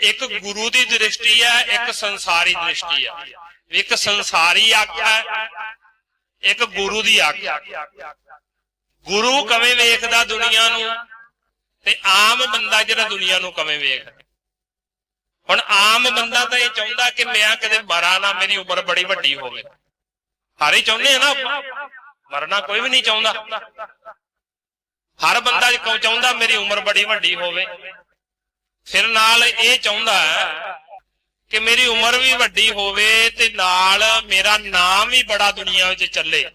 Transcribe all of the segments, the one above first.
ਇੱਕ ਗੁਰੂ ਦੀ ਦ੍ਰਿਸ਼ਟੀ ਹੈ ਇੱਕ ਸੰਸਾਰੀ ਦ੍ਰਿਸ਼ਟੀ ਹੈ ਇੱਕ ਸੰਸਾਰੀ ਅੱਖ ਹੈ ਇੱਕ ਗੁਰੂ ਦੀ ਅੱਖ ਗੁਰੂ ਕਿਵੇਂ ਵੇਖਦਾ ਦੁਨੀਆ ਨੂੰ ਤੇ ਆਮ ਬੰਦਾ ਜਿਹੜਾ ਦੁਨੀਆ ਨੂੰ ਕਿਵੇਂ ਵੇਖਦਾ? ਹੁਣ ਆਮ ਬੰਦਾ ਤਾਂ ਇਹ ਚਾਹੁੰਦਾ ਕਿ ਮੈਂ ਕਦੇ ਮਰਾਂ ਨਾ, ਮੇਰੀ ਉਮਰ ਬੜੀ ਵੱਡੀ ਹੋਵੇ। ਸਾਰੇ ਚਾਹੁੰਦੇ ਆ ਨਾ ਮਰਨਾ ਕੋਈ ਵੀ ਨਹੀਂ ਚਾਹੁੰਦਾ। ਹਰ ਬੰਦਾ ਚਾਹੁੰਦਾ ਮੇਰੀ ਉਮਰ ਬੜੀ ਵੱਡੀ ਹੋਵੇ? ਫਿਰ ਨਾਲ ਇਹ ਚਾਹੁੰਦਾ ਕਿ ਮੇਰੀ ਉਮਰ ਵੀ ਵੱਡੀ ਹੋਵੇ ਤੇ ਨਾਲ ਮੇਰਾ ਨਾਮ ਵੀ ਬੜਾ ਦੁਨੀਆ ਵਿੱਚ ਚੱਲੇ।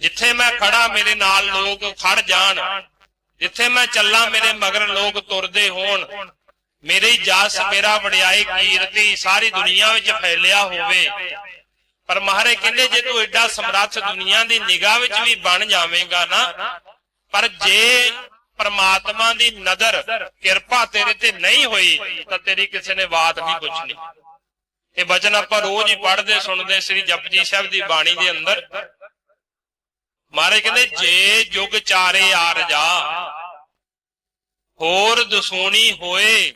ਜਿੱਥੇ ਮੈਂ ਖੜਾ ਮੇਰੇ ਨਾਲ ਲੋਕ ਖੜ ਜਾਣ। ਜਿੱਥੇ ਮੈਂ ਚੱਲਾਂ, ਮੇਰੇ ਮਗਰ ਲੋਕ ਤੁਰਦੇ ਹੋਣ। ਮੇਰੀ ਜਸ, ਮੇਰਾ ਵਡਿਆਈ, ਕੀਰਤੀ ਸਾਰੀ ਦੁਨੀਆ ਵਿੱਚ ਫੈਲਿਆ ਹੋਵੇ। ਪਰ ਮਹਾਰੇ ਕਹਿੰਦੇ, ਜੇ ਤੂੰ ਐਡਾ ਸਮਰੱਥ ਦੁਨੀਆ ਦੀ ਨਿਗਾਹ ਵਿੱਚ ਵੀ ਬਣ ਜਾਵੇਂਗਾ ਨਾ, ਪਰ ਜੇ ਪਰਮਾਤਮਾ ਦੀ ਨਜ਼ਰ ਕਿਰਪਾ ਤੇਰੇ ਤੇ ਨਹੀਂ ਹੋਈ, ਤਾਂ ਤੇਰੀ ਕਿਸੇ ਨੇ ਬਾਤ ਨਹੀਂ ਪੁੱਛਣੀ। ਇਹ ਬਚਨ ਆਪਾਂ ਰੋਜ਼ ਹੀ ਪੜ੍ਹਦੇ, ਸੁਣਦੇ, ਸ੍ਰੀ ਜਪਜੀ ਸਾਹਿਬ ਦੀ ਬਾਣੀ ਦੇ ਅੰਦਰ। ਮਹਾਰਾਜ ਕਹਿੰਦੇ, ਜੇ ਜੁਗ ਚਾਰੇ ਆਰ ਜਾ, ਹੋਰ ਦਸੂਣੀ ਹੋਏ,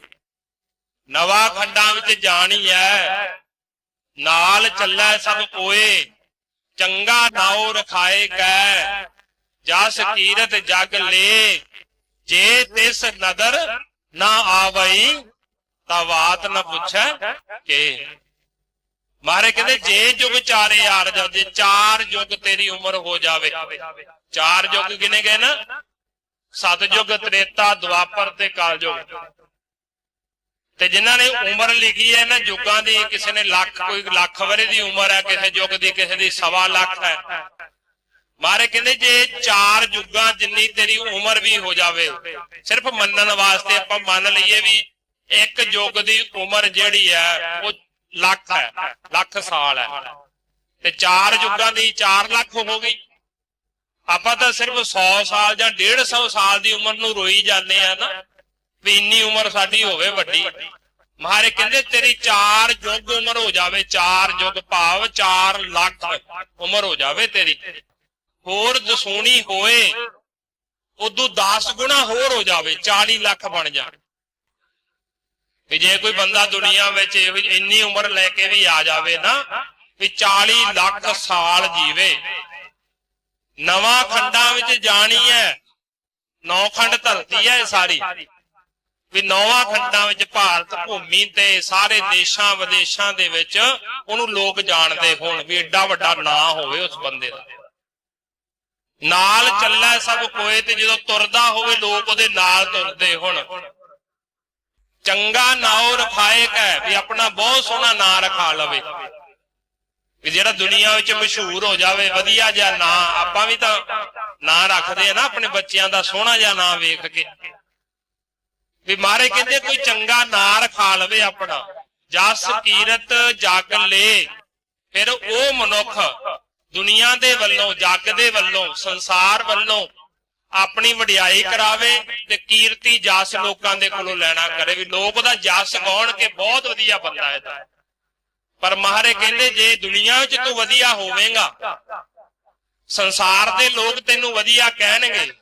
ਨਵਾ ਖੰਡਾਂ ਵਿੱਚ ਜਾਣੀ ਐ, ਨਾਲ ਚੱਲੈ ਸਭ ਕੋਏ ਚੰਗਾ ਨਾਉ ਰਖਾਏ ਕੈ, ਜਸ ਕੀਰਤ ਜਗ ਲੇ ਜੇ ਤਿਸ ਨਦਰ ਨਾ ਆਵਈ, ਤਾਂ ਬਾਤ ਨਾ ਪੁੱਛੈ ਕਿ। ਮਾਰੇ ਕਹਿੰਦੇ, ਜੇ ਜੁਗ ਚਾਰੇ ਯਾਰ ਜਾ ਜੇ ਚਾਰ ਯੁਗ ਤੇਰੀ ਉਮਰ ਹੋ ਜਾਵੇ। ਚਾਰ ਯੁਗ ਕਿਨੇ ਗਏ ਨਾ? ਸਤਜੁਗ, ਤ੍ਰੇਤਾ ਦੁਆਪਰ ਤੇ ਕਲਯੁਗ ਤੇ ਜਿਨ੍ਹਾਂ ਨੇ ਉਮਰ ਲਿਖੀ ਹੈ ਨਾ ਯੁੱਗਾਂ ਦੀ ਕਿਸੇ ਨੇ ਲੱਖ, ਕੋਈ ਲੱਖ ਵਰੇ ਦੀ ਉਮਰ ਹੈ, ਕਿਸੇ ਯੁੱਗ ਦੀ, ਕਿਸੇ ਦੀ ਸਵਾ ਲੱਖ ਹੈ। ਮਾਰੇ ਕਹਿੰਦੇ ਜੇ ਚਾਰ ਯੁੱਗਾਂ ਜਿੰਨੀ ਤੇਰੀ ਉਮਰ ਵੀ ਹੋ ਜਾਵੇ, ਸਿਰਫ ਮੰਨਣ ਵਾਸਤੇ ਆਪਾਂ ਮੰਨ ਲਈਏ ਵੀ ਇੱਕ ਯੁੱਗ ਦੀ ਉਮਰ ਜਿਹੜੀ ਹੈ, ਉਹ ਲੱਖ ਹੈ, ਲੱਖ ਸਾਲ ਹੈ। ਤੇ ਚਾਰ ਯੁੱਗਾਂ ਦੀ 4 ਲੱਖ ਹੋ ਗਈ। ਆਪਾਂ ਤਾਂ ਸਿਰਫ 100 ਸਾਲ ਜਾਂ 150 ਸਾਲ ਦੀ ਉਮਰ ਨੂੰ ਰੋਈ ਜਾਂਦੇ ਆ ਨਾ, ਵੀ ਇੰਨੀ ਉਮਰ ਸਾਡੀ ਹੋਵੇ ਵੱਡੀ। ਮਹਾਰੇ ਕਹਿੰਦੇ ਤੇਰੀ 4 ਯੁੱਗ ਉਮਰ ਹੋ ਜਾਵੇ 4 ਯੁੱਗ ਭਾਵ 4 ਲੱਖ ਉਮਰ ਹੋ ਜਾਵੇ ਤੇਰੀ। ਹੋਰ ਦਸੂਣੀ ਹੋਏ, ਉਦੋਂ 10 ਗੁਣਾ ਹੋਰ ਹੋ ਜਾਵੇ 40 ਲੱਖ ਬਣ ਜਾਣ। ਵੀ ਜੇ ਕੋਈ ਬੰਦਾ ਦੁਨੀਆ ਵਿੱਚ ਇੰਨੀ ਉਮਰ ਲੈ ਕੇ ਵੀ ਆ ਜਾਵੇ ਨਾ, ਵੀ 40 ਲੱਖ ਸਾਲ ਜੀਵੇ। ਨਵਾਂ ਖੰਡਾਂ ਵਿੱਚ ਜਾਣੀ ਹੈ, ਨੌ ਖੰਡ ਧਰਤੀ ਹੈ ਸਾਰੀ। ਵੀ ਨੌਵਾਂ ਖੰਡਾਂ ਵਿੱਚ ਭਾਰਤ ਭੂਮੀ ਤੇ ਸਾਰੇ ਦੇਸ਼ਾਂ ਵਿਦੇਸ਼ਾਂ ਦੇ ਵਿੱਚ ਉਹਨੂੰ ਲੋਕ ਜਾਣਦੇ ਹੋਣ ਵੀ ਏਡਾ ਵੱਡਾ ਨਾਂ ਹੋਵੇ ਉਸ ਬੰਦੇ ਦਾ। ਨਾਲ ਚੱਲੈ ਸਭ ਕੋਏ ਤੇ ਜਦੋਂ ਤੁਰਦਾ ਹੋਵੇ ਲੋਕ ਉਹਦੇ ਨਾਲ ਤੁਰਦੇ ਹੁਣ। ਚੰਗਾ ਨਾਉ ਰਖਾਏ ਕੈ ਵੀ ਆਪਣਾ ਬਹੁਤ ਸੋਹਣਾ ਨਾਂ ਰਖਾ ਲਵੇ। ਵੀ ਜਿਹੜਾ ਦੁਨੀਆ ਵਿੱਚ ਮਸ਼ਹੂਰ ਹੋ ਜਾਵੇ, ਵਧੀਆ ਜਿਹਾ ਨਾਂ, ਆਪਾਂ ਵੀ ਤਾਂ ਨਾਂ ਰੱਖਦੇ ਆ ਨਾ ਆਪਣੇ ਬੱਚਿਆਂ ਦਾ ਸੋਹਣਾ ਜਿਹਾ ਨਾਂ ਵੇਖ ਕੇ। ਵੀ ਮਾਰੇ ਕਹਿੰਦੇ ਕੋਈ ਚੰਗਾ ਨਾਂ ਰਖਾ ਲਵੇ ਆਪਣਾ। ਜਸ ਕੀਰਤ ਜਾਗ ਲੇ, ਫਿਰ ਉਹ ਮਨੁੱਖ ਦੁਨੀਆ ਦੇ ਵੱਲੋਂ, ਜੱਗ ਦੇ ਵੱਲੋਂ, ਸੰਸਾਰ ਵੱਲੋਂ ਆਪਣੀ ਵਡਿਆਈ ਕਰਾਵੇ ਤੇ ਕੀਰਤੀ ਜਸ ਲੋਕਾਂ ਦੇ ਕੋਲੋਂ ਲੈਣਾ ਕਰੇ। ਵੀ ਲੋਕ ਉਹਦਾ ਜਸ ਗਾਉਣ ਕੇ ਬਹੁਤ ਵਧੀਆ ਬੰਦਾ ਹੈ ਤਾਂ ਪਰ ਮਹਾਰੇ ਕਹਿੰਦੇ, ਜੇ ਦੁਨੀਆ ਵਿੱਚ ਤੂੰ ਵਧੀਆ ਹੋਵੇਂਗਾ, ਸੰਸਾਰ ਦੇ ਲੋਕ ਤੈਨੂੰ ਵਧੀਆ ਕਹਿਣਗੇ।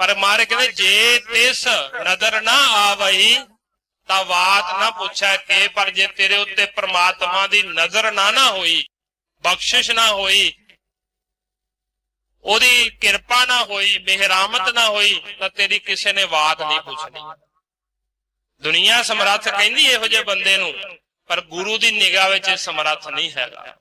ਪਰ ਮਾਰੇ ਕਹਿੰਦੇ, ਜੇ ਤਿਸ ਨਦਰ ਨਾ ਆਵਈ, ਤਾਂ ਬਾਤ ਨਾ ਪੁੱਛੈ ਕਿ, ਪਰ ਜੇ ਤੇਰੇ ਉੱਤੇ ਪ੍ਰਮਾਤਮਾ ਦੀ ਨਜ਼ਰ ਨਾ ਨਾ ਹੋਈ ਬਖਸ਼ਿਸ਼ ਨਾ ਹੋਈ, ਉਹਦੀ ਕਿਰਪਾ ਨਾ ਹੋਈ ਮਿਹਰਾਮਤ ਨਾ ਹੋਈ, ਤਾਂ ਤੇਰੀ ਕਿਸੇ ਨੇ ਬਾਤ ਨਹੀਂ ਪੁੱਛਣੀ। ਦੁਨੀਆ ਸਮਰੱਥ ਕਹਿੰਦੀ ਇਹੋ ਜਿਹੇ ਬੰਦੇ ਨੂੰ, ਪਰ ਗੁਰੂ ਦੀ ਨਿਗਾਹ ਵਿੱਚ ਸਮਰੱਥ ਨਹੀਂ ਹੈਗਾ।